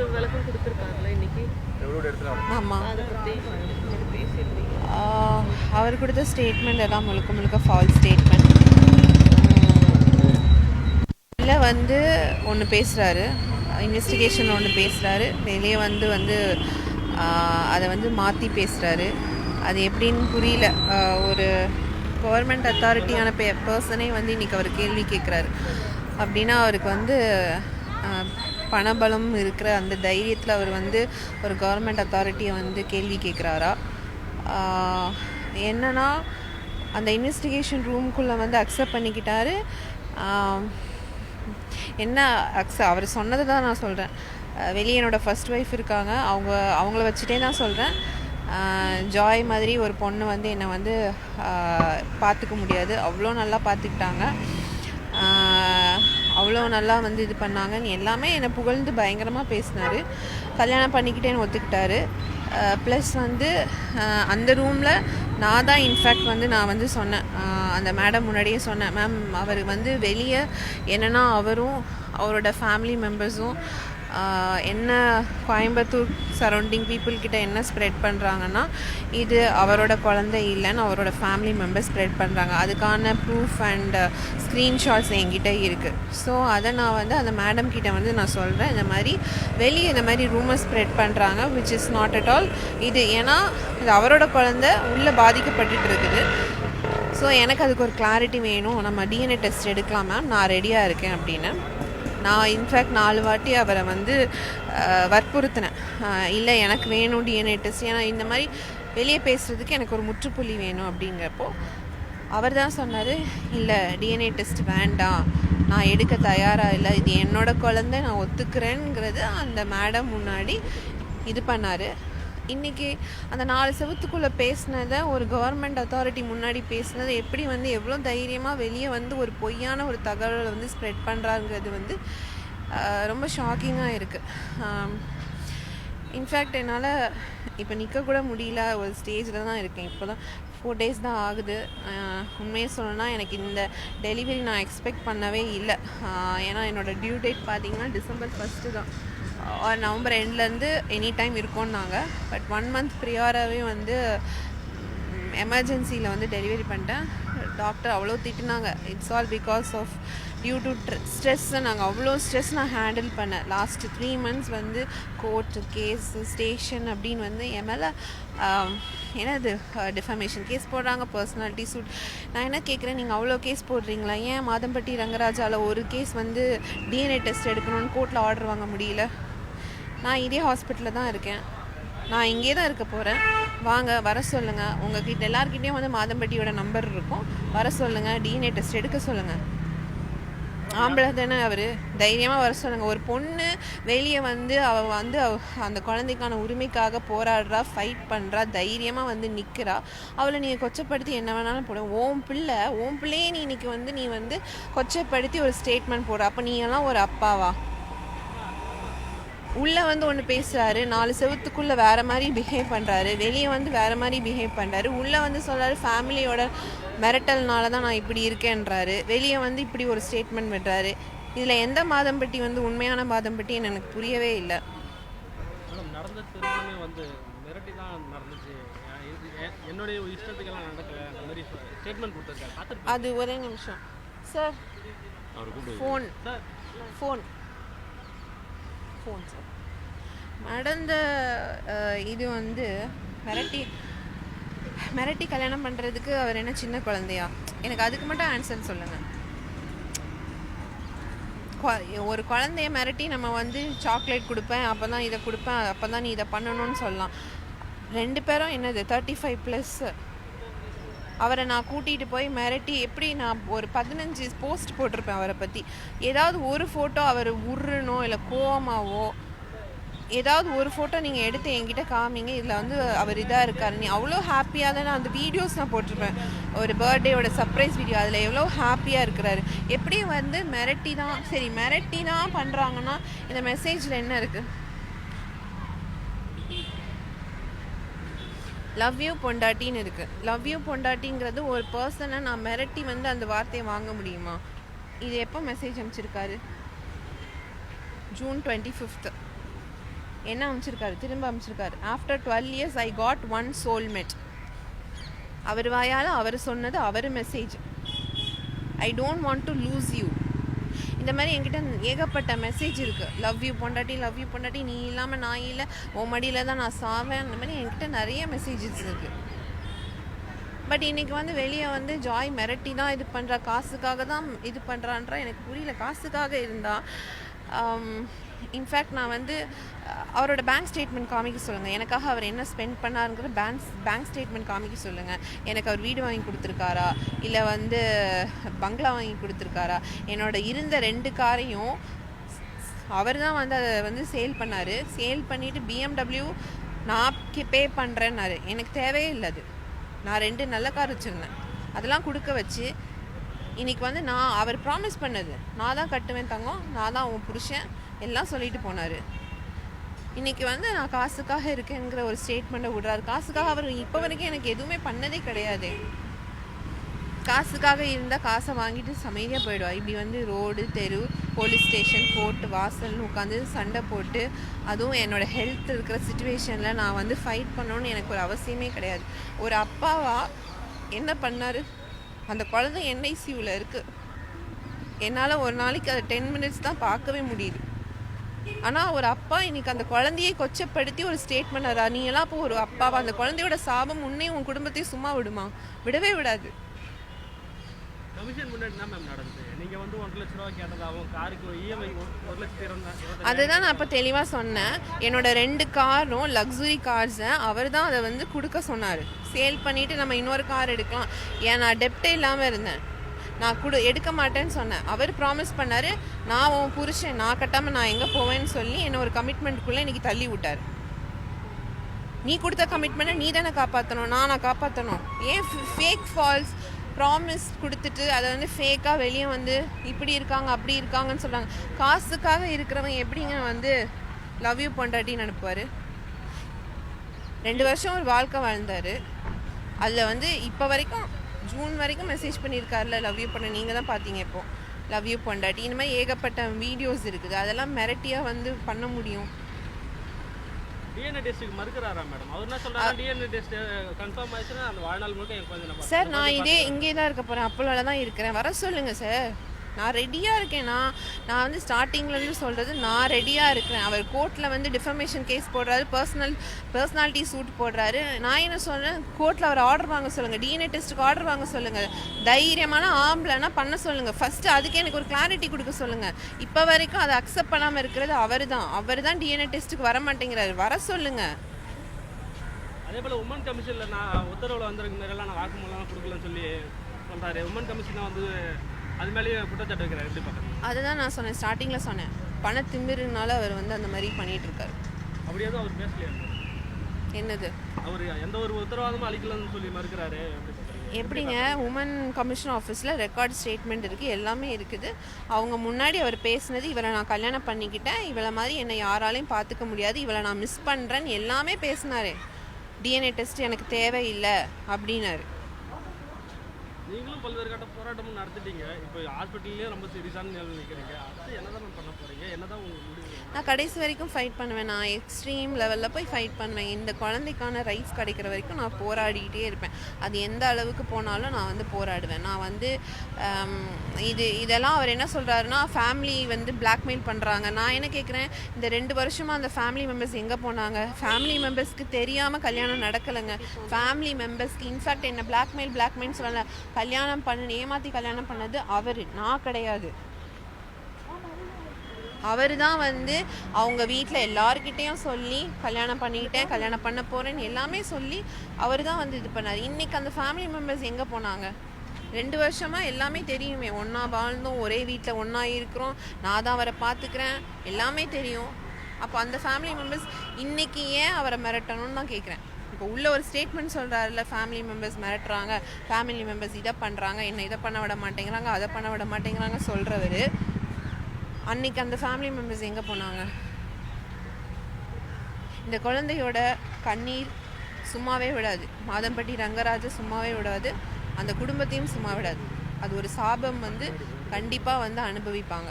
ஒரு விளக்கம் இன்னைக்கு? ஆமாம் அவர்? கொடுத்த ஸ்டேட்மெண்ட் எல்லாம் முழுக்க முழுக்க ஃபால்ஸ் ஸ்டேட்மெண்ட் இல்லை வந்து ஒன்று பேசுகிறாரு இன்வெஸ்டிகேஷன் ஒன்று பேசுகிறாரு வெளியே வந்து வந்து அதை வந்து மாற்றி பேசுகிறாரு அது எப்படின்னு புரியல. ஒரு கவர்மெண்ட் அத்தாரிட்டியான பே பர்சனே வந்து இன்றைக்கி அவர் கேள்வி கேட்குறாரு அப்படின்னா அவருக்கு வந்து பணபலம் இருக்கிற அந்த தைரியத்தில் அவர் வந்து ஒரு கவர்மெண்ட் அத்தாரிட்டியை வந்து கேள்வி கேட்குறாரா என்னன்னா அந்த இன்வெஸ்டிகேஷன் ரூம்குள்ளே வந்து அக்செப்ட் பண்ணிக்கிட்டாரு. என்ன அக்ஸ அவர் சொன்னதை தான் நான் சொல்கிறேன் வெளியே என்னோடய ஃபர்ஸ்ட் ஒய்ஃப் இருக்காங்க. அவங்க அவங்கள வச்சுட்டே தான் சொல்கிறேன் ஜாய் மாதிரி ஒரு பொண்ணு வந்து என்னை வந்து பார்த்துக்க முடியாது. அவ்வளோ நல்லா பார்த்துக்கிட்டாங்க. நல்லா வந்து இது பண்ணாங்கன்னு எல்லாமே என்னை புகழ்ந்து பயங்கரமாக பேசினார். கல்யாணம் பண்ணிக்கிட்டேன்னு ஒத்துக்கிட்டாரு. ப்ளஸ் வந்து அந்த ரூமில் நான் தான் இன்ஃபேக்ட் வந்து நான் வந்து சொன்னேன். அந்த மேடம் முன்னாடியே சொன்னேன். மேம் அவர் வந்து வெளியே என்னென்னா அவரும் அவரோட ஃபேமிலி மெம்பர்ஸும் என்ன கோயம்புத்தூர் சரௌண்டிங் பீப்புள்கிட்ட என்ன ஸ்ப்ரெட் பண்ணுறாங்கன்னா இது அவரோட குழந்தை இல்லைன்னு அவரோட ஃபேமிலி மெம்பர்ஸ் ஸ்ப்ரெட் பண்ணுறாங்க அதுக்கான ப்ரூஃப் அண்ட் ஸ்க்ரீன்ஷாட்ஸ் என்கிட்ட இருக்குது ஸோ அதை நான் வந்து அந்த மேடம் கிட்ட வந்து நான் சொல்கிறேன் இந்த மாதிரி வெளியே இந்த மாதிரி ரூமர் ஸ்ப்ரெட் பண்ணுறாங்க which is not at all இது ஏன்னா இது அவரோட குழந்தை உள்ளே பாதிக்கப்பட்டுட்டு இருக்குது. ஸோ எனக்கு அதுக்கு ஒரு கிளாரிட்டி வேணும். நம்ம டிஎன்ஏ டெஸ்ட் எடுக்கலாம் மேம் நான் ரெடியாக இருக்கேன் அப்படின்னு. நான் இன்ஃபேக்ட் நாலு வாட்டி அவரை வந்து வற்புறுத்தினேன். இல்லை எனக்கு வேணும் டிஎன்ஏ டெஸ்ட் ஏன்னா இந்த மாதிரி வெளியே பேசுகிறதுக்கு எனக்கு ஒரு முற்றுப்புள்ளி வேணும் அப்படிங்கிறப்போ அவர் தான் சொன்னார் இல்லை டிஎன்ஏ டெஸ்ட் வேண்டாம். நான் எடுக்க தயாராக இல்லை. இது என்னோடய குழந்தை. நான் ஒத்துக்கிறேங்கிறது அந்த மேடம் முன்னாடி இது பண்ணார். இன்றைக்கி அந்த நாலு செவத்துக்குள்ளே பேசினதை ஒரு கவர்மெண்ட் அத்தாரிட்டி முன்னாடி பேசினதை எப்படி வந்து எவ்வளோ தைரியமாக வெளியே வந்து ஒரு பொய்யான ஒரு தகவலை வந்து ஸ்ப்ரெட் பண்ணுறாங்கிறது வந்து ரொம்ப ஷாக்கிங்காக இருக்குது இன்ஃபேக்ட் என்னால் இப்போ நிற்கக்கூட முடியல. ஒரு ஸ்டேஜில் தான் இருக்கேன். இப்போ தான் ஃபோர் டேஸ் தான் ஆகுது. உண்மையை சொல்லணும்னா எனக்கு இந்த டெலிவரி நான் எக்ஸ்பெக்ட் பண்ணவே இல்லை. ஏன்னா என்னோடய டியூ டேட் பார்த்தீங்கன்னா டிசம்பர் ஃபஸ்ட்டு தான். ஆர் நவம்பர் எண்ட்லேருந்து எனி டைம் இருக்கோன்னாங்க. பட் ஒன் மந்த் ப்ரியாராகவே வந்து எமர்ஜென்சியில் வந்து டெலிவரி பண்ணிட்டேன். டாக்டர் அவ்வளோ திட்டினாங்க. It's all because of due to ஸ்ட்ரெஸ்ஸை நாங்கள் அவ்வளோ ஸ்ட்ரெஸ் நான் ஹேண்டில் பண்ணேன் லாஸ்ட் த்ரீ மந்த்ஸ் வந்து கோர்ட்டு கேஸ் ஸ்டேஷன் அப்படின்னு வந்து என் மேலே என்னது டிஃபமேஷன் கேஸ் போடுறாங்க பர்சனாலிட்டி சூட் நான் என்ன கேட்குறேன் நீங்கள் அவ்வளோ கேஸ் போடுறீங்களா? ஏன் மாதம்பட்டி ரங்கராஜாவில் ஒரு கேஸ் வந்து டிஎன்ஏ டெஸ்ட் எடுக்கணும்னு கோர்ட்டில் ஆர்டர் வாங்க முடியல? நான் இதே ஹாஸ்பிட்டலில் தான் இருக்கேன். நான் இங்கே தான் இருக்க போகிறேன் வாங்க வர சொல்லுங்கள் உங்ககிட்ட எல்லாருக்கிட்டேயும் வந்து மாதம்பட்டியோட நம்பர் இருக்கும். வர சொல்லுங்கள் டிஎன்ஏ டெஸ்ட் எடுக்க சொல்லுங்கள் ஆம்பளை தானே அவர்? தைரியமாக வர சொல்லுங்க. ஒரு பொண்ணு வெளியே வந்து அவள் வந்து அவ- அந்த குழந்தைக்கான உரிமைக்காக போராடுறா ஃபைட் பண்ணுறா தைரியமாக வந்து நிற்கிறா அவளை நீங்கள் கொச்சப்படுத்தி என்ன வேணாலும் போட. ஓம் பிள்ளை ஓம் பிள்ளையே நீ இன்னைக்கு வந்து நீ வந்து கொச்சப்படுத்தி ஒரு ஸ்டேட்மெண்ட் போடுற அப்போ நீ எல்லாம் ஒரு அப்பாவா? உள்ளே வந்து ஒன்று பேசுகிறாரு நாலு செவத்துக்குள்ளே வேறு மாதிரி பிஹேவ் பண்ணுறாரு வெளியே வந்து வேறு மாதிரி பிஹேவ் பண்ணுறாரு உள்ளே வந்து சொல்கிறாரு ஃபேமிலியோட மிரட்டல்னால தான் நான் இப்படி இருக்கேன்றாரு வெளியே வந்து இப்படி ஒரு ஸ்டேட்மெண்ட் விடுறாரு. இதில் எந்த மாதம்பட்டி வந்து உண்மையான மாதம்பட்டின்னு எனக்கு புரியவே இல்லை. மேடம் நடந்த திருமணமே வந்து மிரட்டி தான் நடந்துச்சு. அஹ் இது எ- என்னுடைய இஷ்டத்துக்கெல்லாம் நடக்கல அந்த மாதிரி ஸ்டேட்மெண்ட் கொடுத்துருக்காரு. பார்த்துட்டு அது ஒரே நிமிஷம். Sir phone phone phone sir நடந்த இது வந்து மிரட்டி மிரட்டி கல்யாணம் பண்ணுறதுக்கு அவர் என்ன சின்ன குழந்தையா? எனக்கு அதுக்கு மட்டும் ஆன்சர் சொல்லுங்கள் ஒரு குழந்தைய மிரட்டி நம்ம வந்து சாக்லேட் கொடுப்பேன் அப்போ தான் இதை கொடுப்பேன் அப்போ தான் நீ இதை பண்ணணும்னு சொல்லலாம். ரெண்டு பேரும் என்னது தேர்ட்டி ஃபைவ் ப்ளஸ் அவரை நான் கூட்டிகிட்டு போய் மிரட்டி எப்படி நான் ஒரு பதினஞ்சு போஸ்ட் போட்டிருப்பேன் அவரை பற்றி ஏதாவது ஒரு ஃபோட்டோ அவர் உருனோ இல்லை கோவமாவோ ஏதாவது ஒரு ஃபோட்டோ நீங்கள் எடுத்து என்கிட்ட காமிங்க இதில் வந்து அவர் இதாக இருக்கார். நீ அவ்வளோ ஹாப்பியாக தான் நான் அந்த வீடியோஸ் நான் போட்டிருப்பேன். ஒரு பர்த்டேயோட சர்ப்ரைஸ் வீடியோ அதில் எவ்வளோ ஹாப்பியாக இருக்கிறாரு. எப்படி வந்து மிரட்டி தான் சரி மிரட்டி தான் பண்ணுறாங்கன்னா இந்த மெசேஜில் என்ன இருக்குது லவ் யூ பொண்டாட்டின்னு இருக்குது லவ் யூ பொண்டாட்டிங்கிறது ஒரு பர்சனை நான் மிரட்டி வந்து அந்த வார்த்தையை வாங்க முடியுமா? இது எப்போ மெசேஜ் அனுப்பிச்சிருக்காரு? ஜூன் டுவெண்ட்டி ஃபிஃப்த்து என்ன அமைச்சிருக்காரு திரும்ப அமைச்சிருக்காரு after twelve years I got one soulmate அவர் வாயால் அவர் சொன்னது அவர் message I don't want to lose you இந்த மாதிரி என்கிட்ட ஏகப்பட்ட மெசேஜ் இருக்குது லவ் யூ பொண்டாட்டி லவ் யூ பொண்டாட்டி நீ இல்லாமல் நான் இல்லை. உன் மடியில் தான் நான் சாவேன். அந்த மாதிரி என்கிட்ட நிறைய மெசேஜஸ் இருக்குது பட் இன்னைக்கு வந்து வெளியே வந்து ஜாய் மிரட்டி தான் இது பண்ணுறா காசுக்காக தான் இது பண்ணுறான்றா எனக்கு புரியல. காசுக்காக இருந்தால் um, இன்ஃபேக்ட் நான் வந்து அவரோட பேங்க் ஸ்டேட்மெண்ட் காமிக்க சொல்லுங்கள் எனக்காக அவர் என்ன ஸ்பெண்ட் பண்ணாருங்கிற பேங்க் பேங்க் ஸ்டேட்மெண்ட் காமிக்க சொல்லுங்கள் எனக்கு அவர் வீடு வாங்கி கொடுத்துருக்காரா? இல்லை வந்து பங்களா வாங்கி கொடுத்துருக்காரா? என்னோட இருந்த ரெண்டு காரையும் அவர் தான் வந்து அதை வந்து சேல் பண்ணார். சேல் பண்ணிவிட்டு பிஎம்டபிள்யூ நான் பே பண்ணுறேன்னாரு எனக்கு தேவையே இல்லை அது. நான் ரெண்டு நல்ல கார் வச்சுருந்தேன். அதெல்லாம் கொடுக்க வச்சு இன்றைக்கி வந்து நான் அவர் ப்ராமிஸ் பண்ணது. நான் தான் கட்டுவேன் தங்கம். நான் தான் உன் புருஷன். எல்லாம் சொல்லிட்டு போனார். இன்றைக்கி வந்து நான் காசுக்காக இருக்கேங்கிற ஒரு ஸ்டேட்மெண்ட்டை விடுறாரு. காசுக்காக அவர் இப்போ வரைக்கும் எனக்கு எதுவுமே பண்ணதே கிடையாது. காசுக்காக இருந்தால் காசை வாங்கிட்டு அமைதியாக போயிடுவா. இப்படி வந்து ரோடு தெரு போலீஸ் ஸ்டேஷன் கோர்ட்டு வாசல்னு உட்காந்து சண்டை போட்டு அதுவும் என்னோடய ஹெல்த் இருக்கிற சுச்சுவேஷனில் நான் வந்து ஃபைட் பண்ணணும்னு எனக்கு ஒரு அவசியமே கிடையாது. ஒரு அப்பாவா என்ன பண்ணார்? அந்த குழந்தை என்ஐசியூவில் இருக்குது என்னால் ஒரு நாளைக்கு அதை டென் மினிட்ஸ் தான் பார்க்கவே முடியுது. ஆனால் ஒரு அப்பா இன்னைக்கு அந்த குழந்தையை கொச்சப்படுத்தி ஒரு ஸ்டேட்மெண்ட் நீ எல்லாம் இப்போ ஒரு அப்பாவா? அந்த குழந்தையோட சாபம் உன்னையும் உன் குடும்பத்தையும் சும்மா விடுமா? விடவே விடாது. இருபது அதுதான் நான் இப்போ தெளிவாக சொன்னேன். என்னோட ரெண்டு காரும் லக்ஸுரி கார்ஸை அவர் தான் அதை வந்து கொடுக்க சொன்னார். சேல் பண்ணிவிட்டு நம்ம இன்னொரு கார் எடுக்கலாம். ஏன் நான் டெப்டே இல்லாமல் இருந்தேன். நான் கொடு எடுக்க மாட்டேன்னு சொன்னேன். அவர் ப்ராமிஸ் பண்ணார் நான் உன் புருஷன் நான் கட்டாமல் நான் எங்கே போவேன்னு சொல்லி என்னை ஒரு கமிட்மெண்ட்டுக்குள்ளே இன்னைக்கு தள்ளி விட்டார். நீ கொடுத்த கமிட்மெண்ட்டை நீ தானே காப்பாற்றணும் நான் நான் காப்பாற்றணும் ஏன் ஃபேக் ஃபால்ஸ் ப்ராமிஸ் கொடுத்துட்டு அதை வந்து ஃபேக்காக வெளியே வந்து இப்படி இருக்காங்க அப்படி இருக்காங்கன்னு சொல்கிறாங்க காசுக்காக இருக்கிறவன் எப்படிங்க வந்து லவ் யூ பொண்டாட்டின்னு அனுப்புவார்? ரெண்டு வருஷம் ஒரு வாழ்க்கை வாழ்ந்தார். அதில் வந்து இப்போ வரைக்கும் ஜூன் வரைக்கும் மெசேஜ் பண்ணியிருக்காருல லவ் யூ பண்ண. நீங்கள் தான் பார்த்தீங்க இப்போ. லவ் யூ பொண்டாட்டி. இந்த மாதிரி ஏகப்பட்ட வீடியோஸ் இருக்குது. அதெல்லாம் மிரட்டியாக வந்து பண்ண முடியும். சார் நான் இதே இங்கே தான் இருக்க போகிறேன் அப்போலோவில் தான் இருக்கிறேன். வர சொல்லுங்கள் சார் நான் ரெடியாக இருக்கேன்? நான் வந்து ஸ்டார்டிங்லேருந்து சொல்கிறது நான் ரெடியாக இருக்கிறேன். அவர் கோர்ட்டில் வந்து டிஃபமேஷன் கேஸ் போடுறாரு பர்சனல் பர்சனாலிட்டி சூட் போடுறாரு. நான் என்ன சொல்கிறேன் கோர்ட்டில் அவர் ஆர்டர் வாங்க சொல்லுங்கள் டிஎன்ஏ டெஸ்ட்டுக்கு ஆர்டர் வாங்க சொல்லுங்கள் தைரியமான ஆம்பளைனா பண்ண சொல்லுங்கள் ஃபஸ்ட்டு அதுக்கு எனக்கு ஒரு கிளாரிட்டி கொடுக்க சொல்லுங்கள் இப்போ வரைக்கும் அதை அக்செப்ட் பண்ணாமல் இருக்கிறது அவர் தான் அவர் தான் டிஎன்ஏ டெஸ்ட்டுக்கு வர மாட்டேங்கிறாரு வர சொல்லுங்கள் அதே போல் உமன் கமிஷனில் நான் உத்தரவில் வந்திருக்க மாதிரிலாம் நான் வாக்குமூலம் கொடுக்கலன்னு சொல்லி சொல்கிறாரு உமன் கமிஷனை வந்து அது மேலேயே குற்றச்சாட்டு வைக்கிறாரு எப்படி பார்க்குறது? அதுதான் நான் சொன்னேன் ஸ்டார்டிங்கில் சொன்னேன். பண திமிருனால அவர் வந்து அந்த மாதிரி பண்ணிட்டு இருக்காரு அப்படி எதுவும் அவர் பேசலையா என்னது? அவர் எந்த ஒரு உத்தரவாதமும் அளிக்கலன்னு சொல்லி மறுக்கிறாரு எப்படிங்க? உமன் கமிஷன் ஆஃபீஸில் ரெக்கார்ட் ஸ்டேட்மெண்ட் இருக்குது எல்லாமே இருக்குது. அவங்க முன்னாடி அவர் பேசுனது இவளை நான் கல்யாணம் பண்ணிக்கிட்டேன் இவளை மாதிரி என்னை யாராலையும் பார்த்துக்க முடியாது இவளை நான் மிஸ் பண்ணுறேன்னு எல்லாமே பேசினாரு. டிஎன்ஏ டெஸ்ட் எனக்கு தேவையில்லை அப்படின்னாரு. நீங்களும் பல்வேறு கட்ட போராட்டமும் நடத்திட்டீங்க. இப்போ ஹாஸ்பிட்டல்லேயே ரொம்ப சீரியஸான நிலையில் நிற்கிறீங்க அடுத்து என்னதான் பண்ண போறீங்க? என்னதான் உங்களுக்கு முடிவு? நான் கடைசி வரைக்கும் ஃபைட் பண்ணுவேன். நான் எக்ஸ்ட்ரீம் லெவலில் போய் ஃபைட் பண்ணுவேன். இந்த குழந்தைக்கான ரைட்ஸ் கிடைக்கிற வரைக்கும் நான் போராடிக்கிட்டே இருப்பேன். அது எந்த அளவுக்கு போனாலும் நான் வந்து போராடுவேன். நான் வந்து இது இதெல்லாம் அவர் என்ன சொல்கிறாருன்னா ஃபேமிலி வந்து பிளாக்மெயில் பண்ணுறாங்க நான் என்ன கேட்குறேன் இந்த ரெண்டு வருஷமாக அந்த ஃபேமிலி மெம்பர்ஸ் எங்கே போனாங்க? ஃபேமிலி மெம்பர்ஸ்க்கு தெரியாமல் கல்யாணம் நடக்கலைங்க. ஃபேமிலி மெம்பர்ஸ்க்கு இன்ஃபேக்ட் என்ன பிளாக்மெயில் பிளாக்மெயில் சொல்லலை. கல்யாணம் பண்ணு ஏமாற்றி கல்யாணம் பண்ணது அவர் நான் கிடையாது. அவர் தான் வந்து அவங்க வீட்டில் எல்லாருக்கிட்டேயும் சொல்லி கல்யாணம் பண்ணிக்கிட்டேன் கல்யாணம் பண்ண போகிறேன்னு எல்லாமே சொல்லி அவர் தான் வந்து இது பண்ணார். இன்றைக்கி அந்த ஃபேமிலி மெம்பர்ஸ் எங்கே போனாங்க? ரெண்டு வருஷமாக எல்லாமே தெரியுமே. ஒன்றா வாழ்ந்தோம் ஒரே வீட்டில் ஒன்றா இருக்கிறோம். நான் தான் அவரை பார்த்துக்கிறேன். எல்லாமே தெரியும். அப்போ அந்த ஃபேமிலி மெம்பர்ஸ் இன்றைக்கி ஏன் அவரை மிரட்டணும்னு தான் கேட்குறேன் இப்போ உள்ள ஒரு ஸ்டேட்மெண்ட் சொல்கிறாருல ஃபேமிலி மெம்பர்ஸ் மிரட்டுறாங்க ஃபேமிலி மெம்பர்ஸ் இதை பண்ணுறாங்க என்ன இதை பண்ண விட மாட்டேங்கிறாங்க அதை பண்ண விட மாட்டேங்கிறாங்க சொல்கிறவர் அன்னைக்கு அந்த ஃபேமிலி மெம்பர்ஸ் எங்கே போனாங்க? இந்த குழந்தையோட கண்ணீர் சும்மாவே விடாது. மாதம்பட்டி ரங்கராஜ சும்மாவே விடாது. அந்த குடும்பத்தையும் சும்மா விடாது. அது ஒரு சாபம் வந்து கண்டிப்பாக வந்து அனுபவிப்பாங்க.